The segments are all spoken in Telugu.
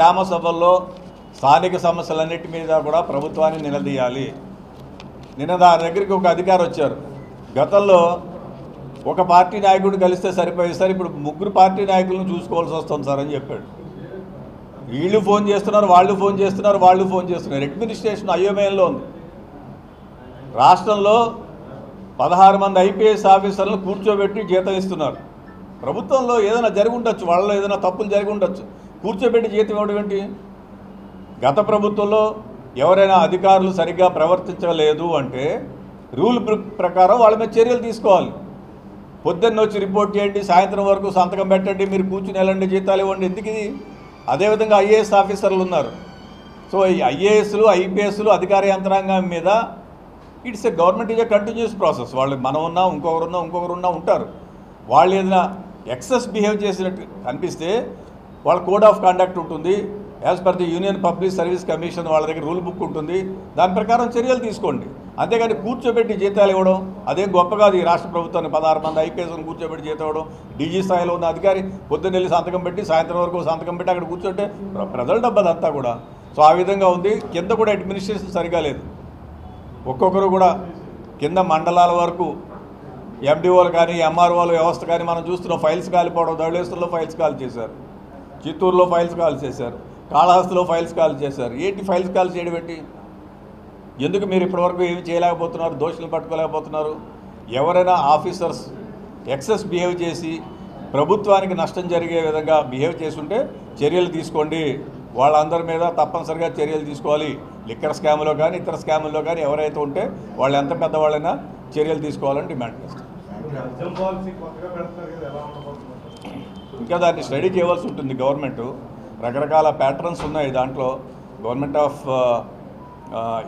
గ్రామ సభల్లో స్థానిక సమస్యలన్నిటి మీద కూడా ప్రభుత్వాన్ని నిలదీయాలి. నిన్న దాని దగ్గరికి ఒక అధికారి వచ్చారు. గతంలో ఒక పార్టీ నాయకుడు కలిస్తే సరిపోయేది. సార్ ఇప్పుడు ముగ్గురు పార్టీ నాయకులను చూసుకోవాల్సి వస్తుంది సార్ అని చెప్పాడు. వీళ్ళు ఫోన్ చేస్తున్నారు వాళ్ళు ఫోన్ చేస్తున్నారు వాళ్ళు ఫోన్ చేస్తున్నారు. అడ్మినిస్ట్రేషన్ అయోమయంలో ఉంది. రాష్ట్రంలో పదహారు మంది ఐపీఎస్ ఆఫీసర్లను కూర్చోబెట్టి జీతం ఇస్తున్నారు. ప్రభుత్వంలో ఏదైనా జరిగి ఉండొచ్చు వాళ్ళలో ఏదైనా తప్పులు జరిగి ఉండొచ్చు. కూర్చోబెట్టి జీతం ఇవ్వడం ఏంటి? గత ప్రభుత్వంలో ఎవరైనా అధికారులు సరిగ్గా ప్రవర్తించలేదు అంటే రూల్ ప్రకారం వాళ్ళ మీద చర్యలు తీసుకోవాలి. పొద్దున్న వచ్చి రిపోర్ట్ చేయండి సాయంత్రం వరకు సంతకం పెట్టండి మీరు కూర్చుని వెళ్ళండి జీతాలు ఇవ్వండి. ఎందుకు ఇది? అదేవిధంగా ఐఏఎస్ ఆఫీసర్లు ఉన్నారు. సో ఈ ఐఏఎస్లు ఐపీఎస్లు అధికార యంత్రాంగం మీద it's a government is a continuous process. వాళ్ళు మనం ఉన్నా ఇంకొకరున్నా ఇంకొకరున్నా ఉంటారు. వాళ్ళు ఏదైనా ఎక్సెస్ బిహేవ్ చేసినట్టు కనిపిస్తే వాళ్ళ కోడ్ ఆఫ్ కండక్ట్ ఉంటుంది. As per the union public service commission వాళ్ళ దగ్గర రూల్ బుక్ ఉంటుంది. దాని ప్రకారం చర్యలు తీసుకోండి. అంతేగాని కూర్చోబెట్టి జీతాలు ఇవ్వడం అదే గొప్ప కాదు ఈ రాష్ట్ర ప్రభుత్వాన్ని పదహారు మంది ఐపీఎస్ని కూర్చోబెట్టి జీతం ఇవ్వడం డీజీ స్థాయిలో ఉన్న అధికారి పొద్దున్నెళ్ళి సంతకం పెట్టి సాయంత్రం వరకు సంతకం పెట్టి అక్కడ కూర్చుంటే ప్రజల డబ్బదంతా కూడా. సో ఆ విధంగా ఉంది. కింద కూడా అడ్మినిస్ట్రేషన్ సరిగా లేదు. ఒక్కొక్కరు కూడా కింద మండలాల వరకు ఎండిఓలు కానీ ఎంఆర్ఓల వ్యవస్థ కానీ మనం చూస్తున్నాం. ఫైల్స్ కాలిపోవడం ధవళేశ్వరంలో ఫైల్స్ కాల్ చేశారు. చిత్తూరులో ఫైల్స్ కాల్ చేశారు. కాళహస్తిలో ఫైల్స్ కాల్ చేశారు. ఏంటి ఫైల్స్ కాల్ చేయడం ఏంటి? ఎందుకు మీరు ఇప్పటివరకు ఏమి చేయలేకపోతున్నారు? దోషులు పట్టుకోలేకపోతున్నారు? ఎవరైనా ఆఫీసర్స్ ఎక్సెస్ బిహేవ్ చేసి ప్రభుత్వానికి నష్టం జరిగే విధంగా బిహేవ్ చేస్తుంటే చర్యలు తీసుకోండి. వాళ్ళందరి మీద తప్పనిసరిగా చర్యలు తీసుకోవాలి. లిక్కర్ స్కామ్లో కానీ ఇతర స్కాముల్లో కానీ ఎవరైతే ఉంటే వాళ్ళు ఎంత పెద్దవాళ్ళైనా చర్యలు తీసుకోవాలని డిమాండ్ చేస్తారు. ఇంకా దాన్ని స్టడీ చేయవలసి ఉంటుంది గవర్నమెంట్. రకరకాల ప్యాటర్న్స్ ఉన్నాయి దాంట్లో. గవర్నమెంట్ ఆఫ్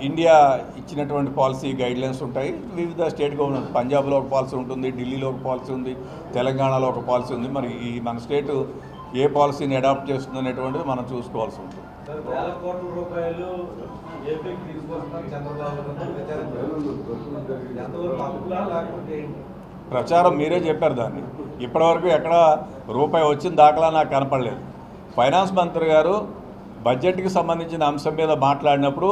ఇండియా ఇచ్చినటువంటి పాలసీ గైడ్లైన్స్ ఉంటాయి. వివిధ స్టేట్ గవర్నమెంట్ పంజాబ్లో ఒక పాలసీ ఉంటుంది ఢిల్లీలో ఒక పాలసీ ఉంది తెలంగాణలో ఒక పాలసీ ఉంది. మరి ఈ మన స్టేట్ ఏ పాలసీని అడాప్ట్ చేస్తుంది అనేటువంటిది మనం చూసుకోవాల్సి ఉంటుంది. రూపాయలు ప్రచారం మీరే చెప్పారు దాన్ని. ఇప్పటివరకు ఎక్కడ రూపాయి వచ్చిన దాఖలా నాకు కనపడలేదు. ఫైనాన్స్ మంత్రి గారు బడ్జెట్కి సంబంధించిన అంశం మీద మాట్లాడినప్పుడు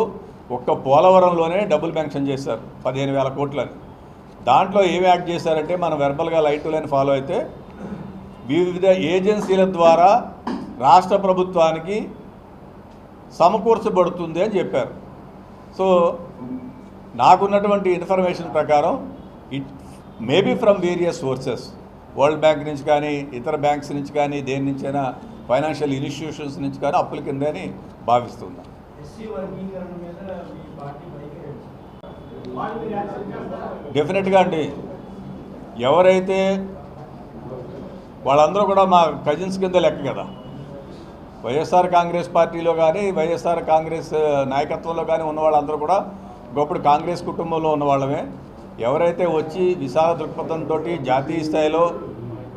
ఒక్క పోలవరంలోనే డబ్బులు పెన్షన్ చేశారు పదిహేను వేల కోట్లని. దాంట్లో ఏమి యాక్ట్ చేశారంటే మనం వెర్బల్గా లైట్ లైన్ ఫాలో అయితే వివిధ ఏజెన్సీల ద్వారా రాష్ట్ర ప్రభుత్వానికి సమకూర్చబడుతుంది అని చెప్పారు. సో నాకున్నటువంటి ఇన్ఫర్మేషన్ ప్రకారం it maybe from various sources. World bank నుంచి కానీ ఇతర బ్యాంక్స్ నుంచి కానీ దేని నుంచైనా ఫైనాన్షియల్ ఇన్స్టిట్యూషన్స్ నుంచి కానీ అప్పుల కింద అని వైఖరి డెఫినెట్గా అండి. ఎవరైతే వాళ్ళందరూ కూడా మా కజిన్స్ కింద లెక్క కదా. వైఎస్ఆర్ కాంగ్రెస్ పార్టీలో కానీ వైఎస్ఆర్ కాంగ్రెస్ నాయకత్వంలో కానీ ఉన్న వాళ్ళందరూ కూడా ఒకప్పుడు కాంగ్రెస్ కుటుంబంలో ఉన్న వాళ్ళమే ఎవరైతే వచ్చి విశాల దృక్పథంతో జాతీయ స్థాయిలో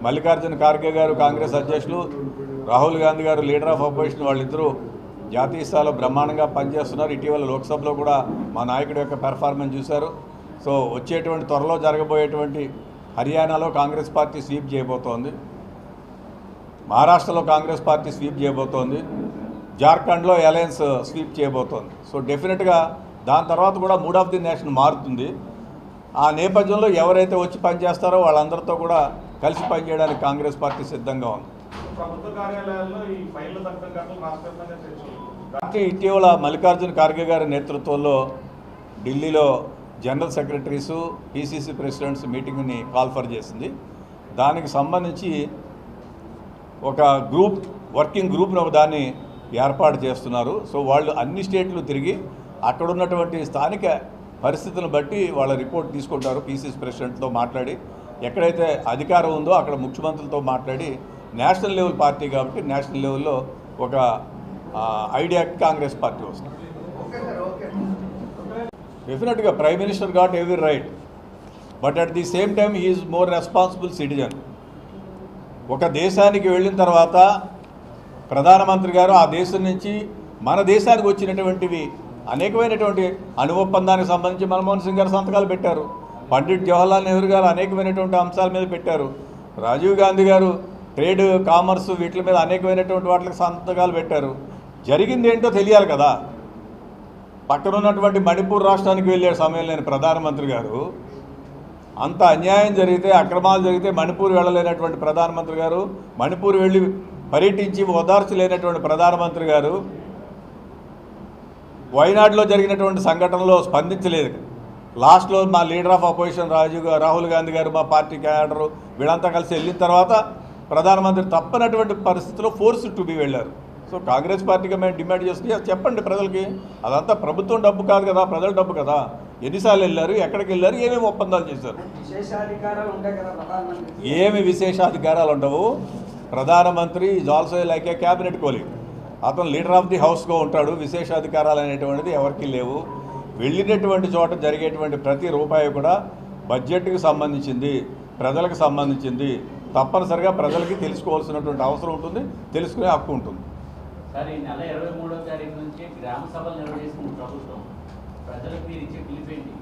మల్లికార్జున ఖార్గే గారు కాంగ్రెస్ అధ్యక్షులు రాహుల్ గాంధీ గారు లీడర్ ఆఫ్ అపోజిషన్ వాళ్ళిద్దరూ జాతీయ స్థాయిలో బ్రహ్మాండంగా పనిచేస్తున్నారు. ఇటీవల లోక్సభలో కూడా మా నాయకుడి యొక్క పెర్ఫార్మెన్స్ చూశారు. సో వచ్చేటువంటి త్వరలో జరగబోయేటువంటి హర్యానాలో కాంగ్రెస్ పార్టీ స్వీప్ చేయబోతోంది. మహారాష్ట్రలో కాంగ్రెస్ పార్టీ స్వీప్ చేయబోతోంది. జార్ఖండ్లో అలయన్స్ స్వీప్ చేయబోతోంది. సో డెఫినెట్గా దాని తర్వాత కూడా మూడ్ ఆఫ్ ది నేషన్ మారుతుంది. ఆ నేపథ్యంలో ఎవరైతే వచ్చి పనిచేస్తారో వాళ్ళందరితో కూడా కలిసి పనిచేయడానికి కాంగ్రెస్ పార్టీ సిద్ధంగా ఉంది. పార్టీ ఇటీవల మల్లికార్జున ఖార్గే గారి నేతృత్వంలో ఢిల్లీలో జనరల్ సెక్రటరీసు పిసిసి ప్రెసిడెంట్స్ మీటింగ్ని కాల్ఫర్ చేసింది. దానికి సంబంధించి ఒక గ్రూప్ వర్కింగ్ గ్రూప్ను ఒక దాన్ని ఏర్పాటు చేస్తున్నారు. సో వాళ్ళు అన్ని స్టేట్లు తిరిగి అక్కడ ఉన్నటువంటి స్థానిక పరిస్థితులను బట్టి వాళ్ళ రిపోర్ట్ తీసుకుంటారు పీసీసీ ప్రెసిడెంట్తో మాట్లాడి ఎక్కడైతే అధికారం ఉందో అక్కడ ముఖ్యమంత్రులతో మాట్లాడి నేషనల్ లెవెల్ పార్టీ కాబట్టి నేషనల్ లెవెల్లో ఒక ఐడియా కాంగ్రెస్ పార్టీ వస్తుంది. డెఫినెట్గా prime minister got every right but at the same time is more responsible citizen. ఒక దేశానికి వెళ్ళిన తర్వాత ప్రధానమంత్రి గారు ఆ దేశం నుంచి మన దేశానికి వచ్చినటువంటివి అనేకమైనటువంటి అణు ఒప్పందానికి సంబంధించి మన్మోహన్ సింగ్ గారు సంతకాలు పెట్టారు. పండిట్ జవహర్లాల్ నెహ్రూ గారు అనేకమైనటువంటి అంశాల మీద పెట్టారు. రాజీవ్ గాంధీ గారు ట్రేడ్ కామర్స్ వీటి మీద అనేకమైనటువంటి వాటికి సంతకాలు పెట్టారు. జరిగింది ఏంటో తెలియాలి కదా. పక్కన ఉన్నటువంటి మణిపూర్ రాష్ట్రానికి వెళ్ళే సమయంలో నేను ప్రధానమంత్రి గారు అంత అన్యాయం జరిగితే అక్రమాలు జరిగితే మణిపూర్ వెళ్ళలేనటువంటి ప్రధానమంత్రి గారు మణిపూర్ వెళ్ళి పర్యటించి ఓదార్చలేనటువంటి ప్రధానమంత్రి గారు వైనాడులో జరిగినటువంటి సంఘటనలో స్పందించలేదు. లాస్ట్లో మా లీడర్ ఆఫ్ అపోజిషన్ రాజు గా- రాహుల్ గాంధీ గారు మా పార్టీ క్యాడరు వీళ్ళంతా కలిసి వెళ్ళిన తర్వాత ప్రధానమంత్రి తప్పనటువంటి పరిస్థితిలో ఫోర్స్ టు బి వెళ్ళారు. సో కాంగ్రెస్ పార్టీగా మేము డిమాండ్ చేస్తే చెప్పండి ప్రజలకి. అదంతా ప్రభుత్వం డబ్బు కాదు కదా ప్రజల డబ్బు కదా. ఎన్నిసార్లు వెళ్ళారు ఎక్కడికి వెళ్ళారు ఏమేమి ఒప్పందాలు చేశారు? ఏమి విశేషాధికారాలు ఉండవు. ప్రధానమంత్రి is also like a cabinet colleague అతను లీడర్ ఆఫ్ ది హౌస్గా ఉంటాడు విశేషాధికారాలు అనేటువంటిది ఎవరికీ లేవు. వెళ్ళినటువంటి చోట జరిగేటువంటి ప్రతి రూపాయి కూడా బడ్జెట్కి సంబంధించింది ప్రజలకు సంబంధించింది. తప్పనిసరిగా ప్రజలకి తెలుసుకోవాల్సినటువంటి అవసరం ఉంటుంది తెలుసుకునే హక్కు ఉంటుంది. సార్ ఈ నెల ఇరవై మూడో తారీఖు నుంచి గ్రామ సభలు నిర్వహిస్తుంది ప్రభుత్వం. ప్రజలకు మీరు ఇచ్చే పిలిపేంటి?